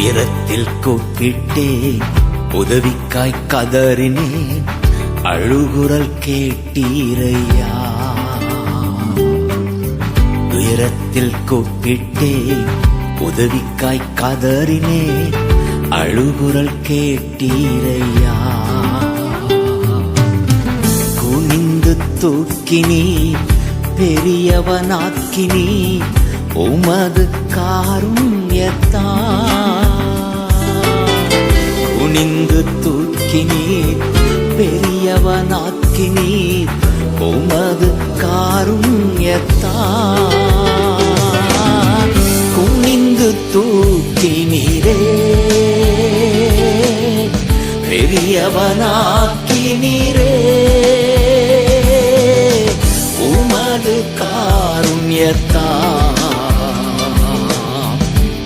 உயரத்தில் கூப்பிட்டே உதவிக்காய் கதறினேன் அழுகுரல் கேட்டீரையா? உயரத்தில் கூப்பிட்டே உதவிக்காய் கதறினேன் அழுகுரல் கேட்டீரையா? குனிந்து தூக்கினி பெரியவனாக்கினி உமது காரும் எத்தான் குனிந்து தூக்கினி பெரியவனாக்கினி உமது காருண்யத்தா குனிந்து தூக்கினீரே பெரியவனாக்கினீரே. உமது காருண்யத்தா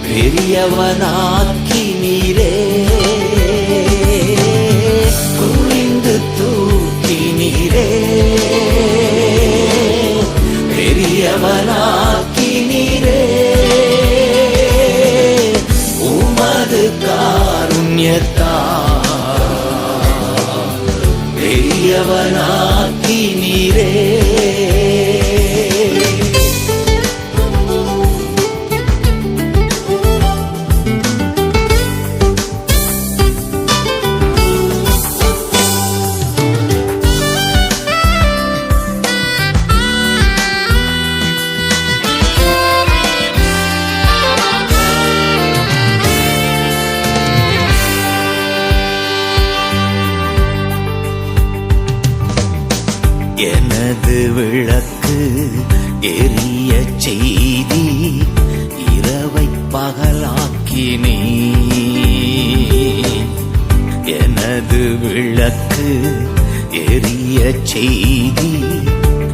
பெரியவனாக்கினீரே. குனிந்து பெரியவனாக்கி நீரே. எனது விளக்கு எரிய செய்தி இரவை பகலாக்கினே. எனது விளக்கு எரிய செய்தி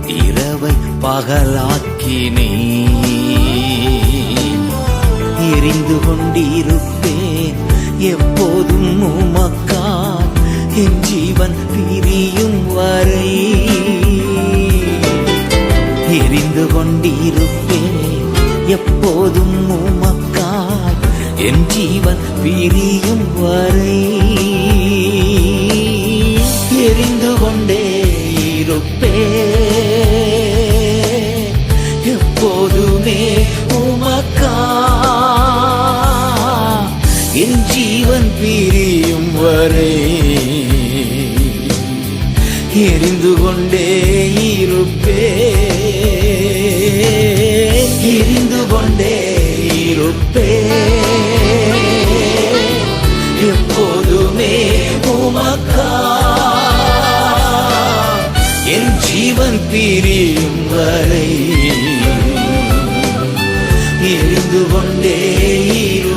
இரவை பகலாக்கினே. எரிந்து கொண்டிருப்பேன் எப்போதும் உமக்கான் என் ஜீவன் பிரியும் வரை தெரிந்து கொண்டிருப்பேன். எப்போதும் உமக்காய் என் ஜீவன் பிரியும் வரை. எரிந்து கொண்டே இருப்பே எப்போதுமே உமக்கா என் ஜீவன் பிரியும் வரை. எரிந்து கொண்டே இருப்பே. எரிந்து கொண்டே இருப்பே. எப்போதுமே உமக்கா. என் ஜீவன் பிரியும் வரை எரிந்து கொண்டே இரு